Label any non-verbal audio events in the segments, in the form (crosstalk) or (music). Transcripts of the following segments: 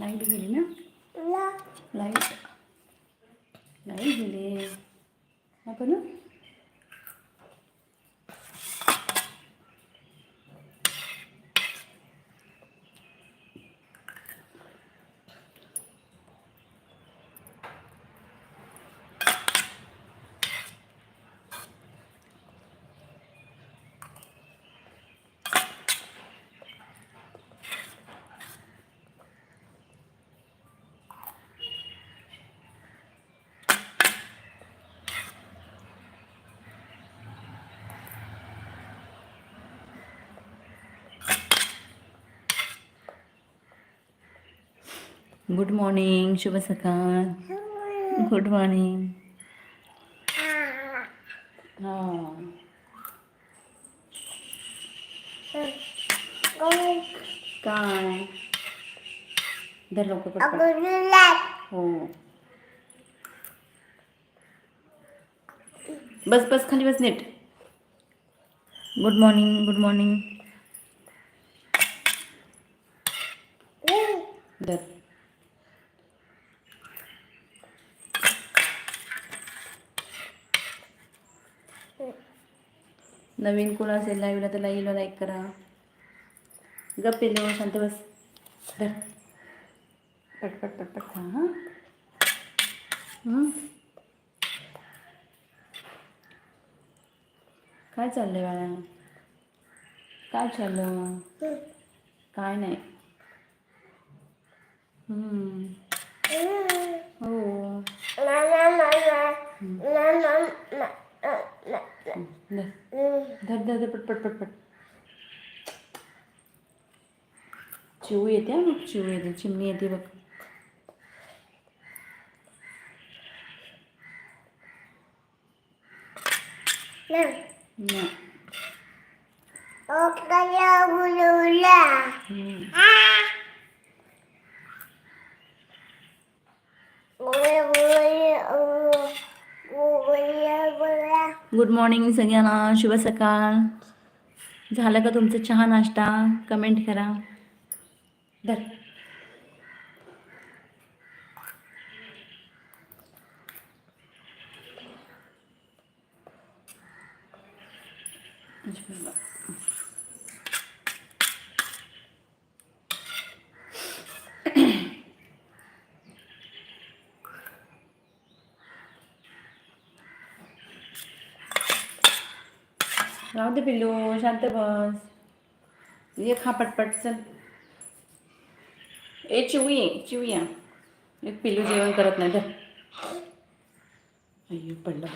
Light गेली ना light light गेली आपण गुड मॉर्निंग शुभ सकाळ गुड मॉर्निंग हां काय धर लवकर. हो बस बस खाली बस नीट. गुड मॉर्निंग गुड मॉर्निंग धर नवीन कोण असेल लाईव्हला तर लाईव्हला लाईक करा. गप पिलो शांत बस. धर. पटपट पटपट खा हां. हं? काय चाललंय बाळा? काय चाललं? काय नाही. हम्म. हो. धर धर धर पट पट पट पट चिऊ येते हा मग चिऊ येते चिमणी येते बघ नाही. गुड मॉर्निंग सगळ्यांना. शुभ सकाळ. झालं का तुमचं चहा नाश्ता? कमेंट करा. धर राहू दे पिल्लू शांत बस. ये खा पटपट चल. ए चिवई चिवया. एक पिल्लू जेवण करत नाही तर अय्यो पडलं.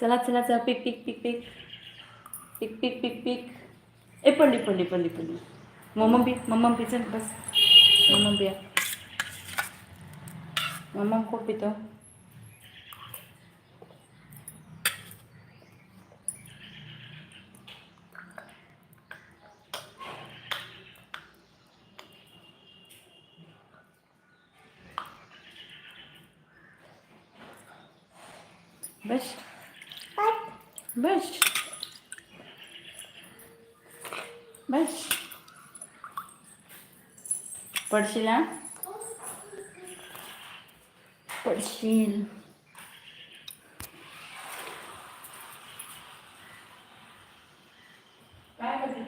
चला चला चला पिक पिक पिक पिक. पिक पिक पिक पिक. ए पंडी पंडी पंडी पंडी मम्मा बी बस. मम्मा बिया मम्मा खूप पितो. tirar? Porcino. Vai fazer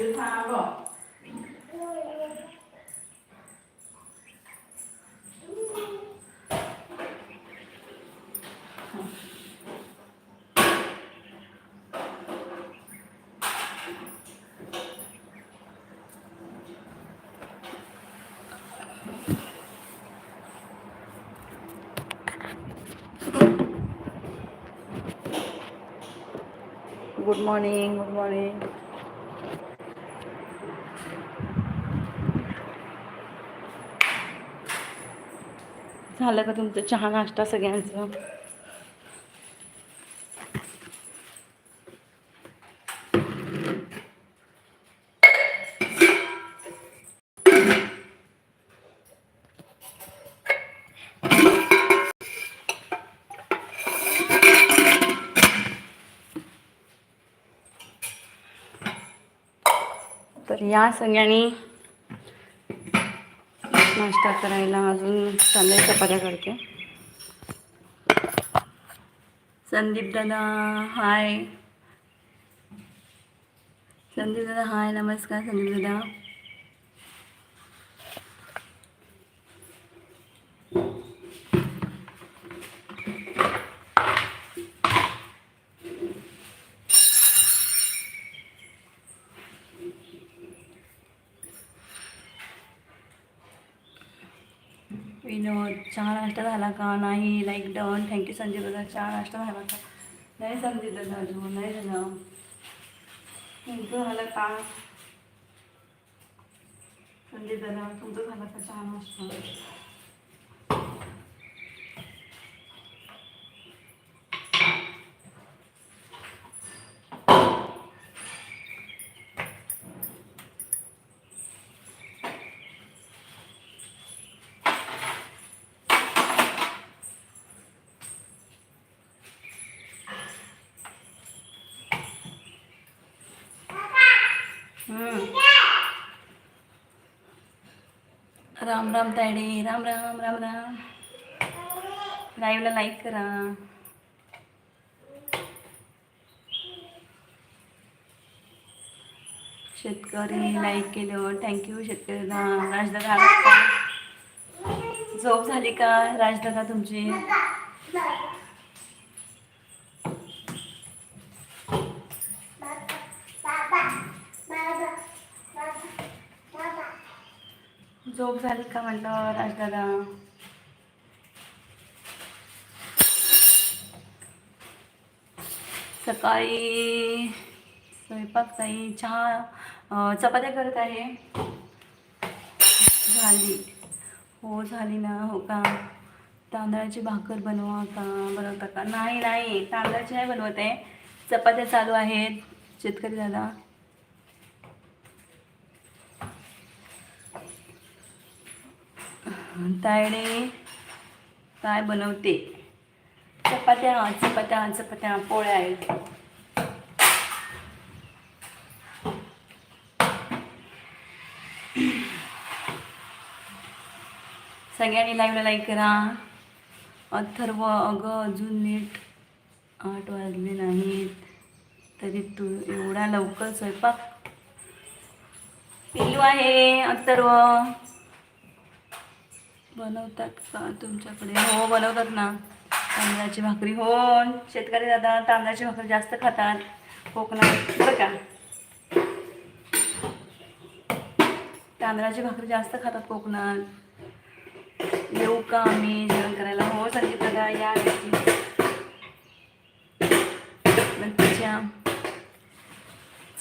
पिलू थांब गुड मॉर्निंग गुड मॉर्निंग झालं का तुमचं चहा नाश्ता सगळ्यांचं? तर या सगळ्यांनी नाश्ता करायला अजून चाललंय चपात्या करते संदीप दादा हाय. संदीप दादा हाय नमस्कार संदीप दादा. विनोद चहा नाश्ता झाला का? नाही लाईक डन थँक्यू संजय दादा. चहा नाश्ता झाला का? नाही संजय दादा अजून. नाही झाला. तुमचं झालं का? संजय दादा तुमचं झालं का चहा नाश्ता? राम राम तायडे राम राम राम राम. लाईव्हला लाईक करा. शेतकरी लाईक केलं. थँक्यू शेतकरी राजदादा झोप झाली का? राजदादा तुमची झोप झाली का म्हटलं राजदादा सकाळी स्वयंपाक ताई चहा चपात्या करत आहे. झाली. हो झाली ना हो का? तांदळाची भाकर बनवा का? बनवता का नाही नाही तांदळाची नाही बनवत आहे. चपात्या चालू आहेत. शेतकरी दादा तायडे काय बनवते? चपात्या चपात्या चपात्या पोळ्या आहेत. सगळ्यांनी लाईव्हला लाईक करा. अथर्व अगं अजून नीट आठ वाजले नाहीत. तरी तू एवढा लवकर स्वयंपाक. पिल्लू आहे अथर्व. बनवतात का? तुमच्याकडे? हो बनवतात ना. तांदळाची भाकरी. हो शेतकरी दादा तांदळाची भाकरी जास्त खातात. कोकणात. बरं का? तांदळाची भाकरी जास्त खातात कोकणात. येऊ का आम्ही? जेवण करायला. हो संगीत दादा या नक्की. नक्कीच्या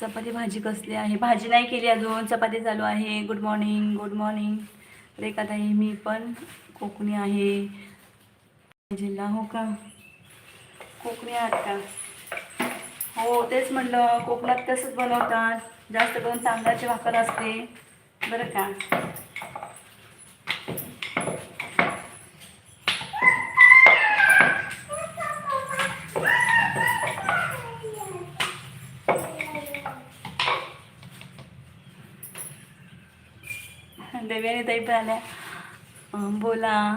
चपाती भाजी कसली आहे? भाजी नाही केली अजून. चपाती चालू आहे. गुड मॉर्निंग गुड मॉर्निंग रेखाताई मी पण कोकणी आहे. जिल्हा हो का? कोकणी आहात का? हो तेच म्हटलं कोकणात तसंच बनवतात. जास्त करून तांदळाची भाकर असते. बरं का? देव्याने ताई पण आल्या. बोला.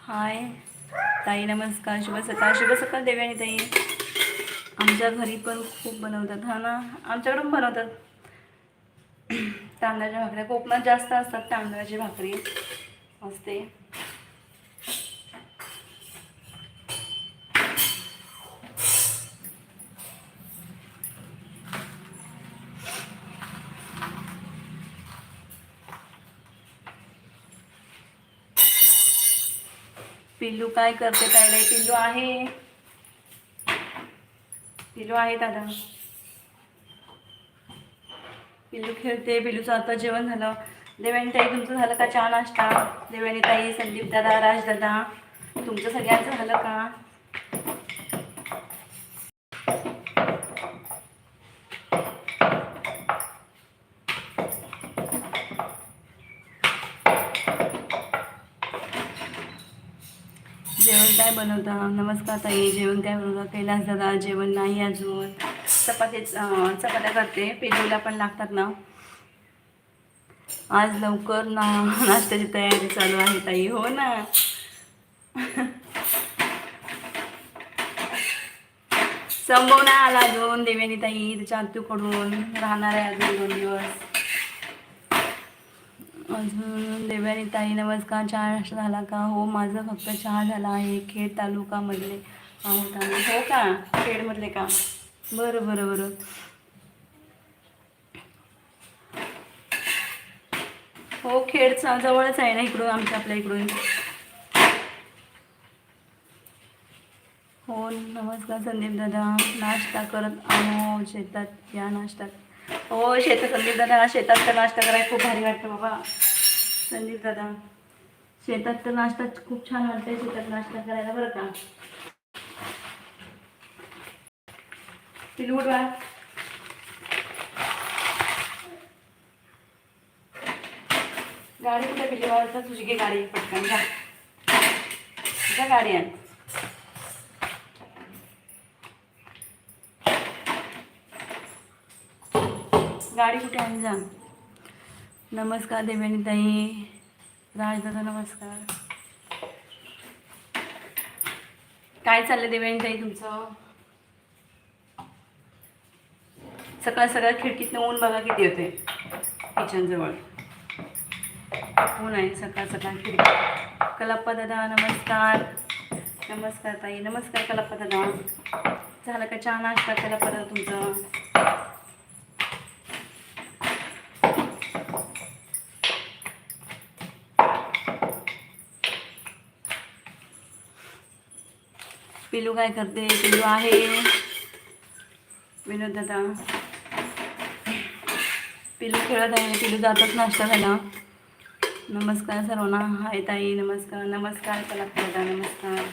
हाय. ताई नमस्कार. शुभ सकाळ. शुभ सकाळ देव्याने ताई. आमच्या घरी पण खूप बनवतात हा ना? आमच्याकडून बनवतात. (clears throat) तांदळाच्या भाकऱ्या. कोकणात जास्त असतात तांदळाची भाकरी. असते. पिल्लू काय करते तायडे पिल्लू आहे. पिल्लू आहे दादा. पिल्लू खेळते पिल्लूचं आता जेवण झालं. देवानी ताई तुमचं झालं का चहा नाश्ता? देवानी ताई संदीप दादा राज दादा तुमचं सगळ्यांचं झालं का? जेवण काय बनवता? नमस्कार ताई जेवण काय बनवता? कैलास दादा जेवण नाही अजून. चपातीच चपात्या करते. पेजूला पण लागतात ना. आज लवकर ना नाश्त्याची तयारी चालू आहे ताई हो ना. संभव नाही आला अजून देवेनी ताई त्याच्या आतूकडून राहणार आहे अजून दोन दिवस. अजून देव्यानी ताई नमस्कार चहा नाश्ता झाला का? हो माझं फक्त चहा झाला आहे खेड तालुकामधले आहोत आम्ही. हो का? खेडमधले का? बरं बरं बरं. हो खेडचा जवळच आहे ना इकडून आमच्या आपल्या इकडून? हो नमस्कार संदीप दादा. नाश्ता करत आहो शेतात. या नाश्त्यात. हो शेतात संदीप दादा शेतात तर नाश्ता करायला खूप भारी वाटतं बाबा. संदीप दादा शेतात तर नाश्ता खूप छान वाटतंय शेतात नाश्ता करायला बरं का? पिलू उठ गाडी कुठे पिली तुझी घे गाडी पटकन जा जा गाडी आण. गाडी कुठे आहे? जा. नमस्कार देवेनीताई राजदादा नमस्कार. काय चाललंय देवेनीताई तुमचं? सकाळ सकाळ खिडकीतनं ऊन बघा किती होते किचनजवळ ऊन आहे सकाळ सकाळ खिडकी. कलाप्पा दादा नमस्कार. नमस्कार ताई. नमस्कार कलाप्पा दादा. झालं का चहा नाश्ता कलाप्पा दादा तुमचं? पिलू काय करते? पिलू आहे. विनोद दादा. पिलू खेळत आहे. पिलू जातच नाश्ता झाला नमस्कार सर्वांना. हाय ताई नमस्कार. नमस्कार चला दादा नमस्कार.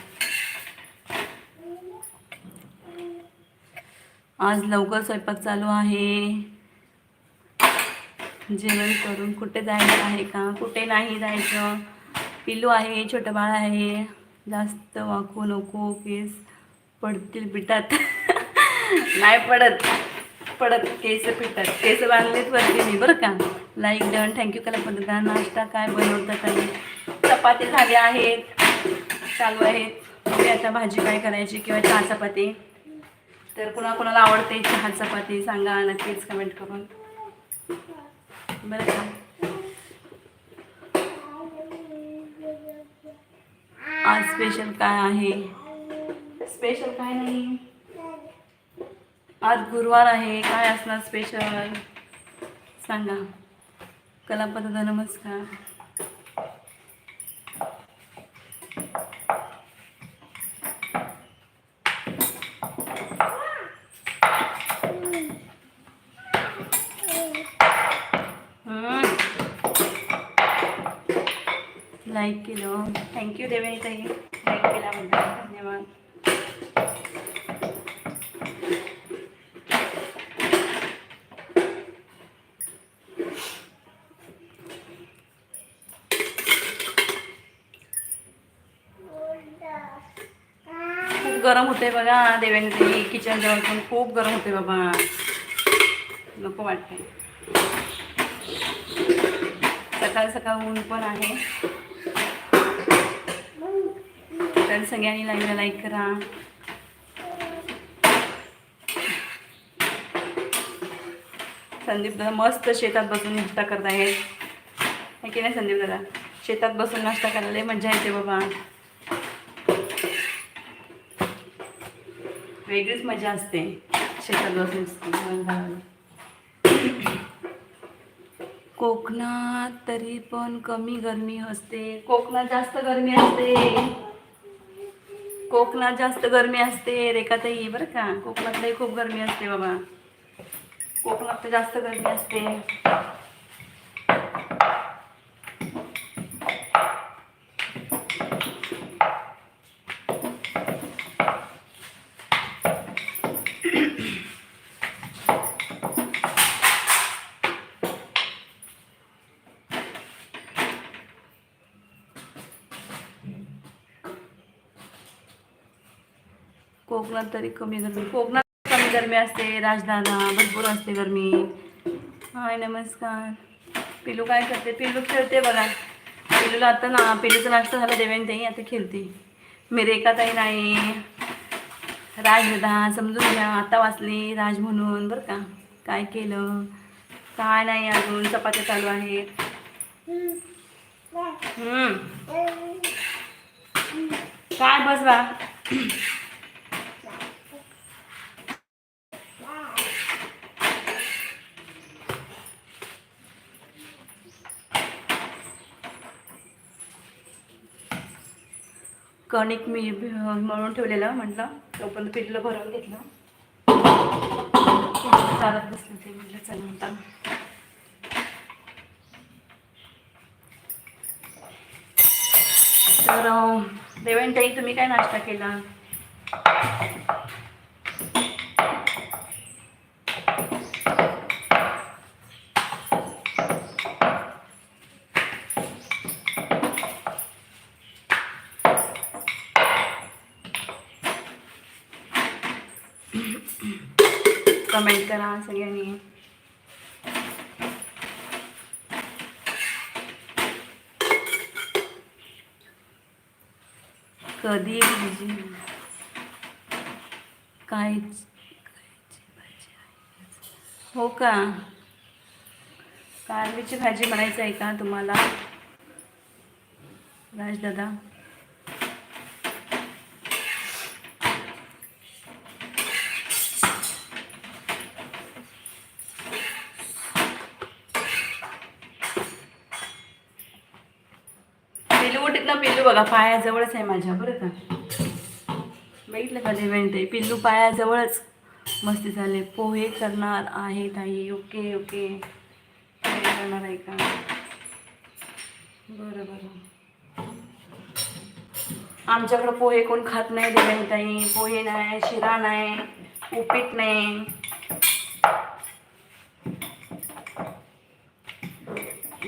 आज लवकर स्वयंपाक चालू आहे. जेवण करून कुठे जायचं आहे का? कुठे नाही जायचं? पिल्लू आहे छोटं बाळ आहे. जास्त वाकू नको केस पडतील पिठात. नाही पडत. पडत केस पिठात. केस बांधलेत वरती मी बरं का? लाईक डन थँक्यू कला पद्धता नाश्ता काय बनवतात काही चपाती झाल्या आहेत. चालू आहेत. मी आता भाजी काय करायची किंवा चहा चपाती? तर कुणाकुणाला आवडते चहा चपाती सांगा नक्कीच कमेंट करून. बरं का? आज स्पेशल काय आहे? स्पेशल काय नाही. आज गुरुवार आहे. काय असणार स्पेशल सांगा. कलापद नमस्कार. लाईक केलं. थँक्यू देवेनीताई लाईक केल्याबद्दल. धन्यवाद. खूप गरम होते बघा देवेनी किचन जवळ पण खूप गरम होते बाबा. नको वाटते सकाळ सकाळ ऊन पण आहे. तर सगळ्यांनी लाईव्हला लाईक करा. संदीप दादा मस्त शेतात बसून नाश्ता करत आहेत की नाही संदीप दादा? शेतात बसून नाश्ता करायला लय मजा येते बाबा. वेगळीच मजा असते शेतात बसून. कोकणात तरी पण कमी गरमी असते. कोकणात जास्त गरमी असते. कोकणात जास्त गरमी असते रेखाताई बरं का? कोकणातलाही खूप गरमी असते बाबा. कोकणात तर जास्त गरमी असते. कोकणात तरी कमी गरमी. कोकणात कमी गरमी असते राजधाना भरपूर असते गरमी. हाय नमस्कार. पिलू काय करते? पिलू खेळते बघा. पिलूला आता ना पिलूचा नाश्ता झाला देवेन ताई आता खेळते. मी रेखाताई नाही? राजदा समजून घ्या. आता वाचली राज म्हणून बरं का. काय केलं? काय नाही अजून. चपात्या चालू आहेत. काय बस बा कणिक मी मळून ठेवलेलं म्हटलं. तोपर्यंत पिठलं भरून घेतलं. चालत बसलं ते म्हटलं चल म्हणता. तर अं, तुम्ही काय नाश्ता केला? कमेंट करा सगळ्यांनी. कधी भाजी काय हो का? कारवीची भाजी म्हणायचं आहे का तुम्हाला? राजदादा? पिल्लू ना पिल्लू बघा पायाजवळच आहे माझ्या बरं का? बघितलं का देवेंट आहे पिल्लू पायाजवळच मस्ती झाले. पोहे करणार आहे ताई ओके ओके. पोहे करणार आहे का? बरं बरं. आमच्याकडं पोहे कोण खात नाही देवेंताई पोहे नाही शिरा नाही उपीट नाही.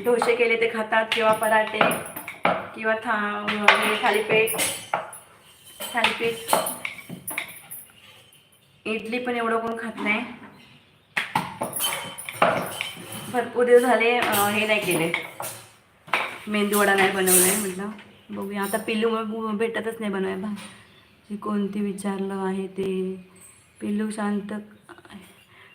डोसे केले ते खातात किंवा पराठे. किंवा था थालीपीठ थालीपीठ इडली पण एवढं कोण खात नाही. भरपूर दिवस झाले हे नाही केले. मेंदू वडा नाही बनवला आहे म्हटलं. बघूया आता पिल्लू मग भेटतच नाही बनवायला. भा कोणती विचारलं आहे ते. पिल्लू शांत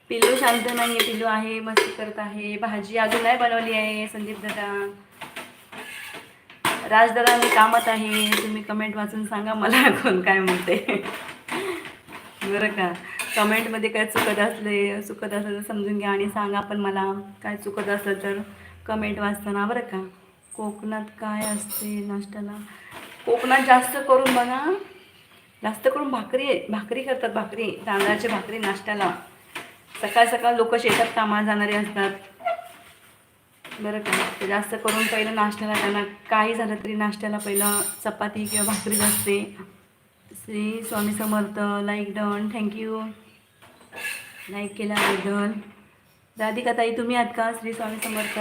पिल्लू शांत नाही आहे पिल्लू आहे मस्ती करत आहे. भाजी अजून नाही बनवली आहे संदीप दादा. राजदादा मी कामात आहे तुम्ही कमेंट वाचून सांगा मला (laughs) कोण काय म्हणते. बरं का? कमेंटमध्ये काय चुकत असले चुकत असलं तर समजून घ्या आणि सांगा पण मला काय चुकत असलं तर कमेंट वाचताना बरं का? कोकणात काय असते नाश्त्याला? कोकणात जास्त करून बघा जास्त करून भाकरी भाकरी करतात भाकरी तांदळाची भाकरी नाश्त्याला. सकाळ सकाळ लोक शेतात कामाला जाणारे असतात. बरं का? जास्त करून पहिलं नाश्त्याला त्यांना काही झालं तरी नाश्त्याला पहिलं चपाती किंवा भाकरीच असते Shri Swami Samarth like done thank you like केला लाईक डन राधिका ताई तुम्ही आहात का? श्री स्वामी समर्थ.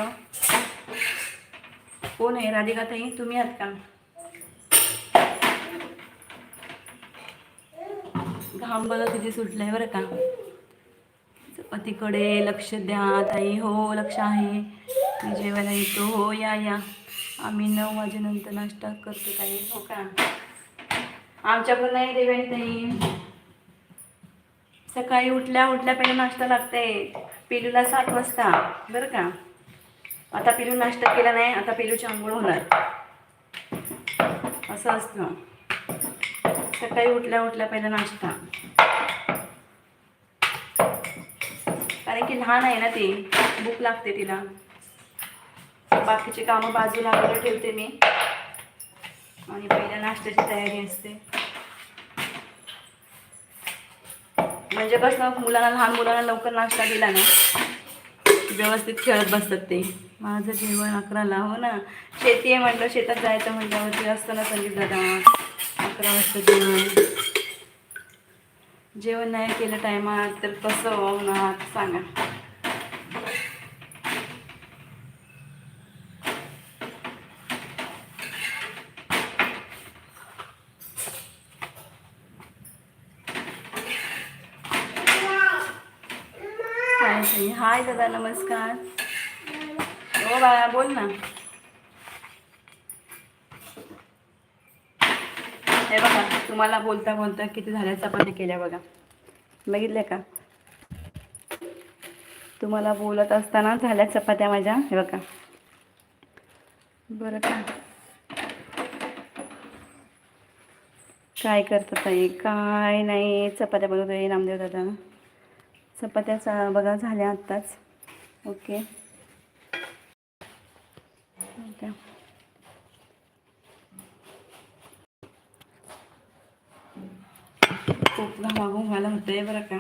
कोण आहे? राधिका ताई तुम्ही आहात का? घाम बघा किती आहे बरं का? पतीकडे लक्ष द्या ताई. हो लक्ष आहे. मी जेवायला येतो. हो या या. आम्ही नऊ वाजेनंतर नाश्ता करतो ताई. हो का? आमच्याकडं नाही देवाई ताई. सकाळी उठल्या उठल्या पहिले नाश्ता लागते. पिलूला सात वाजता. बरं का? आता पिलू नाश्ता केला नाही आता पिलूची आंघोळ होणार. असं असतं. सकाळी उठल्या उठल्या पहिला नाश्ता. की लहान आहे ना ती भूक लागते तिला. बाकीचे कामं बाजूला वगैरे ठेवते मी. आणि पहिल्या नाश्त्याची तयारी असते. म्हणजे कसं मुलांना लहान मुलांना लवकर नाश्ता दिला ना व्यवस्थित खेळत बसतात ते. माझं जेवण अकराला हो ना. शेती आहे म्हटलं शेतात जायचं म्हटल्यावरती असतं ना संदीप दादा अकरा वाजता जेवण. जेवण नाही केलं टायमात तर कसं होणार सांगा. हाय हाय दादा नमस्कार. हो बाळा बोल ना हे बघा तुम्हाला बोलता बोलता किती झाल्या चपात्या केल्या बघा. बघितल्या का? तुम्हाला बोलत असताना झाल्या चपात्या माझ्या हे बघा. बरं का? काय करतात ताई? काय नाही चपात्या बनवतोय नामदेव दादा. चपात्याचा बघा झाल्या आत्ताच. ओके. खूप घामाघूम व्हायला होतंय बरं का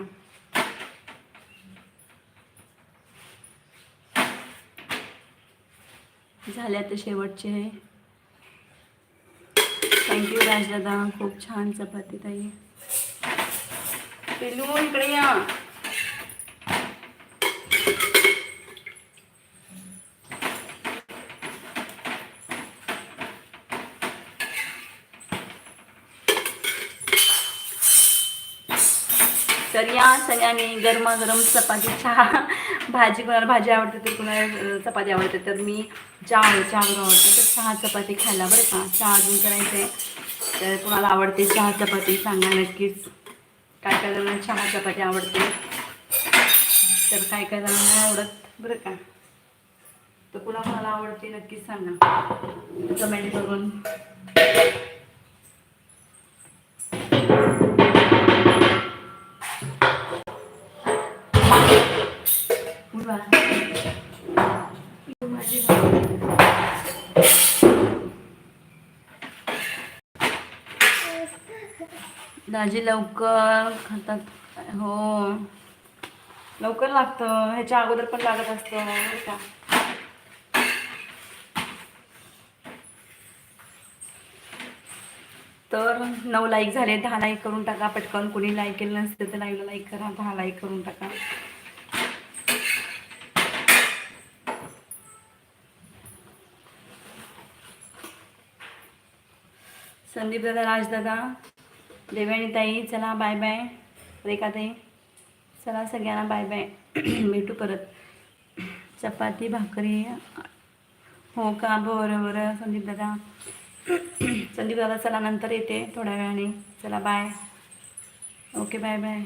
झाले आता शेवटचे. आहे थँक्यू राजदादा खूप छान चपाती ताई. पिलू इकडे या. तर या सगळ्यांनी गरमागरम चपाती चहा भाजी कोणाला भाजी आवडते तर कुणाला चपाती आवडते तर मी चहा चहा आवडते तर चहा चपाती खायला बरं का? चहा अजून करायचं आहे तर कुणाला आवडते चहा चपाती? सांगा नक्कीच. काय काय जणांना चहा चपाती आवडते? तर काय काय जणांना आवडत? बरं का? तर कुणा कुणाला आवडते नक्कीच सांगा. कमेंट करून. माझी दाजी लवकर खातात. हो. लवकर लागतं. ह्याच्या अगोदर पण लागत असतं. का तर नऊ लाईक झाले. दहा लाईक करून टाका. पटकन. कोणी लाईक केलं नसतं तर लाईव्हला लाईक करा. दहा लाईक करून टाका. संदीप दादा राजदादा देवयानी ताई चला बाय बाय रेखा ताई चला सगळ्यांना बाय बाय (clears throat) भेटू परत. चपाती भाकरी. हो का? बरं बरं. संदीप दादा. (clears throat) संदीप दादा चला नंतर येते थोड्या वेळाने. चला बाय ओके बाय बाय